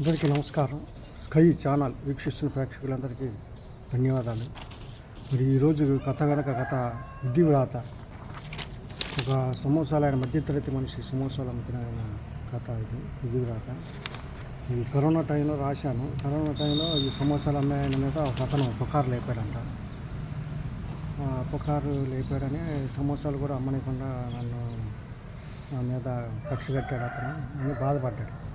అందరికీ నమస్కారం. Sky channel వీక్షిస్తున్న ప్రేక్షకులందరికీ ధన్యవాదాలు. మరి ఈరోజు కథ వెనక కథ విధి వ్రాత. ఒక సమోసాలు ఆయన మధ్యతరగతి మనిషి సమోసాలు అమ్ముకునే కథ ఇది విధి వ్రాత. ఈ కరోనా టైంలో రాశాను. కరోనా టైంలో ఈ సమోసాలు అమ్మే ఆయన మీద ఒక అతను పుకారు లేపాడంట. ఆ లేపాడని సమోసాలు కూడా అమ్మనికుండా నన్ను నా మీద కక్ష కట్టాడు అతను. అని బాధపడ్డాడు.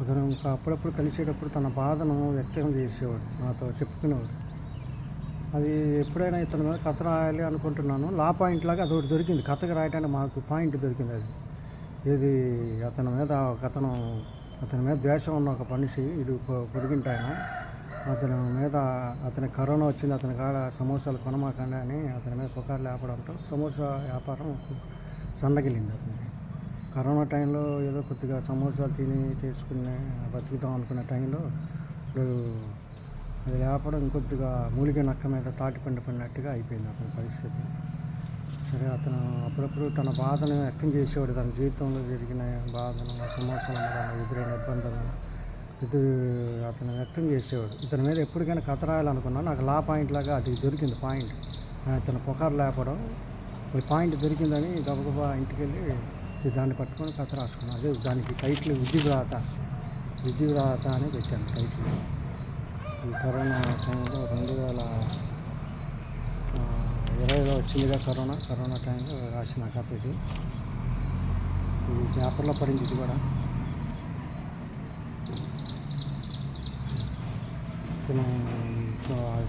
అతను ఇంకా అప్పుడప్పుడు కలిసేటప్పుడు తన బాధను వ్యక్తం చేసేవాడు నాతో చెప్పుకునేవాడు. అది ఎప్పుడైనా ఇతని మీద కథ రాయాలి అనుకుంటున్నాను. లా పాయింట్ లాగా అది ఒకటి దొరికింది. కథకు రాయడానికి మాకు పాయింట్ దొరికింది అది. ఇది అతని మీద ఒక అతను అతని మీద ద్వేషం ఉన్న ఒక మనిషి ఇది పొడిగింటాయన ఆయన. అతని మీద అతని కరోనా వచ్చింది అతని కాడ సమోసాలు కొనమాకండి అని అతని మీద పుకార్లు లేపడంతో సమోసా వ్యాపారం సన్నగిలింది అతనికి. కరోనా టైంలో ఏదో కొద్దిగా సమోసాలు తిని చేసుకునే బతుకుతాం అనుకున్న టైంలో ఇప్పుడు అది లేపడం ఇంకొద్దిగా మూలిక నక్క మీద తాటిపండు పడినట్టుగా అయిపోయింది అతని పరిస్థితి. సరే అతను అప్పుడప్పుడు తన బాధను వ్యక్తం చేసేవాడు. తన జీవితంలో జరిగిన బాధను సమోసాలు ఎదురైన ఇబ్బందులు ఎదురు అతను వ్యక్తం చేసేవాడు. ఇతని మీద ఎప్పటికైనా కథ రాయాలనుకున్నా నాకు లా పాయింట్ లాగా అది దొరికింది పాయింట్. అతను పొకారు లేపడం ఈ పాయింట్ దొరికిందని గబగబా ఇంటికి వెళ్ళి దాన్ని పట్టుకొని కథ రాసుకున్నాను అదే దానికి టైటిల్ విధివ్రాత. విధివ్రాత అని పెట్టాను టైటిల్ ఈ కరోనా టైంలో రెండు వేల ఇరవైలో వచ్చిందిగా కరోనా. కరోనా టైంలో రాసిన కథ ఇది. ఇది పేపర్లో పడింది ఇది కూడా. ఇతను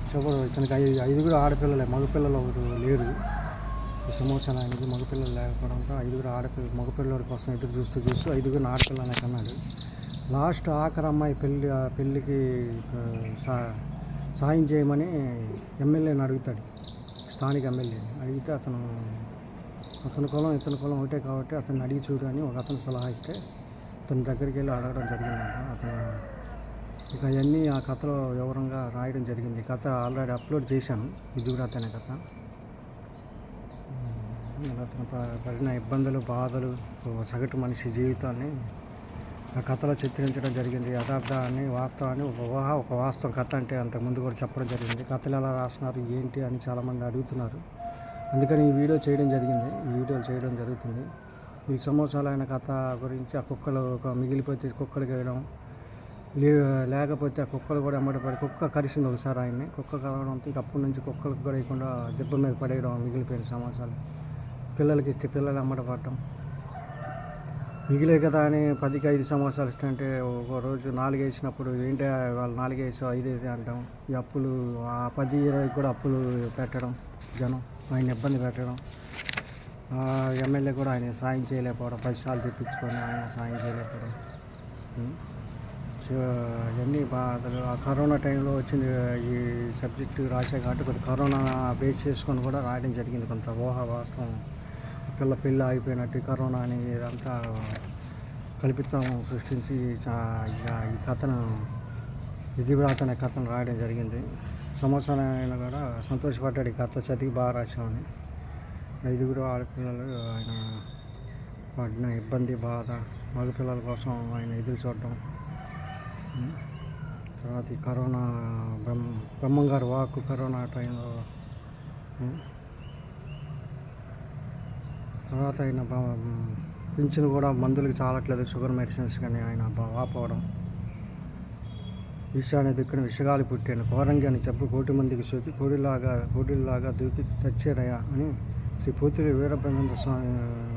చివరు ఇతనికి ఐదు ఐదుగురు ఆడపిల్లలే మగపిల్లలు ఒకరు లేరు. ఈ సమోసాలు ఆయనకి మగపిల్లలు లేకపోవడంతో ఐదుగురు ఆడపిల్ల మగపిల్లల కోసం ఎదురు చూస్తూ చూస్తూ ఐదుగురు ఆడపిల్లలనే కన్నాడు లాస్ట్ ఆఖరి అమ్మాయి పెళ్ళి ఆ పెళ్ళికి సాయం చేయమని ఎమ్మెల్యేని అడుగుతాడు. స్థానిక ఎమ్మెల్యేని అడిగితే అతను అతని కులం ఇతని కులం ఒకటే కాబట్టి అతన్ని అడిగి చూడు అని ఒక అతను సలహా ఇస్తే అతని దగ్గరికి వెళ్ళి అడగడం జరిగిందంట. అతను ఇక అవన్నీ ఆ కథలో వివరంగా రాయడం జరిగింది. ఈ కథ ఆల్రెడీ అప్లోడ్ చేశాను. ఇది కూడా అతనే కథ. అతను పడిన ఇబ్బందులు బాధలు సగటు మనిషి జీవితాన్ని ఆ కథలో చిత్రించడం జరిగింది. యథార్థాన్ని వాస్తవాన్ని ఒక ఊహ ఒక వాస్తవం కథ అంటే అంతకుముందు కూడా చెప్పడం జరిగింది. కథలు ఎలా రాస్తున్నారు ఏంటి అని చాలామంది అడుగుతున్నారు. అందుకని ఈ వీడియో చేయడం జరిగింది. ఈ వీడియోలు చేయడం జరుగుతుంది. ఈ సమోసాలు అయిన కథ గురించి ఆ కుక్కలు ఒక మిగిలిపోతే కుక్కలు వేయడం లే లేకపోతే ఆ కుక్కలు కూడా అమ్మడపడి కుక్క కరిసింది ఒకసారి ఆయన్ని. కుక్క కలవడంతో అప్పటి నుంచి కుక్కలకు కూడా వేయకుండా దెబ్బ మీద పడేయడం మిగిలిపోయిన సమాచారం పిల్లలకి ఇస్తే పిల్లలు అమ్మట పడటం. మిగిలే కదా అని పదికి ఐదు సమోసాలు ఇస్తుంటే ఒక రోజు నాలుగు వేసినప్పుడు ఏంటి వాళ్ళు నాలుగు వేసి ఐదు వేసి అంటాం. ఈ అప్పులు ఆ పది ఇరవై కూడా అప్పులు పెట్టడం జనం ఆయన ఇబ్బంది పెట్టడం. ఆ ఎమ్మెల్యే కూడా ఆయన సాయం చేయలేకపోవడం పది సార్లు తెప్పించుకొని ఆయన సాయం చేయలేకపోవడం. సో ఇవన్నీ బాధలు. ఆ కరోనా టైంలో వచ్చింది ఈ సబ్జెక్టు రాసే కాబట్టి కొద్ది కరోనా బేస్ చేసుకొని కూడా రాయడం జరిగింది కొంత ఊహ వాస్తవం పిల్ల పెళ్ళి ఆగిపోయినట్టు కరోనా అనేది ఇదంతా కల్పితం సృష్టించి ఈ కథను విధివ్రాత అనే కథను రాయడం జరిగింది. సంవత్సరం ఆయన కూడా సంతోషపడ్డాడు ఈ కథ చదివి బాగా రాసామని ఐదుగురు ఆడపిల్లలు ఆయన పడిన ఇబ్బంది బాధ మగపిల్లల కోసం ఆయన ఎదురు చూడటం తర్వాత ఈ కరోనా బ్రహ్మ బ్రహ్మంగారు వాక్ కరోనా టైంలో తర్వాత ఆయన బ- పింఛను కూడా మందులకు చాలట్లేదు షుగర్ మెడిసిన్స్ కానీ ఆయన వాపోవడం. విషయాన్ని దిక్కున విషగాలి పుట్టాను. కోరంగి అని చెప్పు కోటి మందికి సోకి కోడిలాగా కోడిలాగా దూకి చచ్చారయ్యా అని శ్రీ పోతిరి వీరబ్రహ్మేంద్ర స్వామి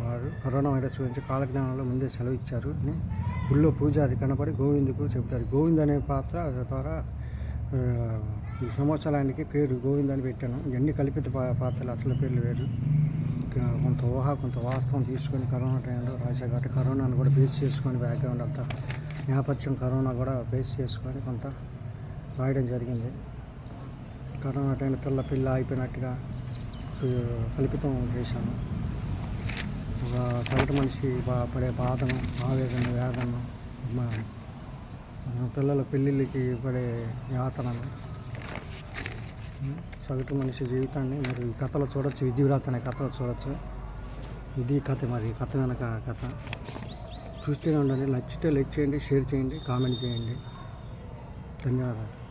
వారు కరోనా వైరస్ గురించి కాలజ్ఞానంలో ముందే సెలవు ఇచ్చారు అని గుళ్ళో పూజారి కనపడి గోవిందుకు చెబుతారు. గోవింద్ అనే పాత్ర ద్వారా ఈ సంవత్సరానికి పేరు గోవింద్ అని పెట్టాను. ఇవన్నీ కల్పిత పాత్రలు అసలు పేర్లు వేరు. కొంత ఊహ కొంత వాస్తవం తీసుకొని కరోనా టైంలో రాశా కాబట్టి కరోనాను కూడా బేస్ చేసుకొని బ్యాక్గ్రౌండ్ అంతా నేపథ్యం కరోనా కూడా బేస్ చేసుకొని కొంత రాయడం జరిగింది. కరోనా టైంలో పిల్ల పిల్ల అయిపోయినట్టుగా కల్పితం చేశాను ఒక సగటు మనిషి బా- పడే బాధను ఆవేదన వేదన మా పిల్లల పెళ్ళిళ్ళకి పడే యాతనను సగటు మనిషి జీవితాన్ని మీరు ఈ కథలో చూడొచ్చు విధివ్రాత అనే కథలో చూడొచ్చు. ఇది కథ మరి కథ వెనక కథ. చూస్తూనే ఉండండి నచ్చితే లైక్ చేయండి షేర్ చేయండి కామెంట్ చేయండి. ధన్యవాదాలు.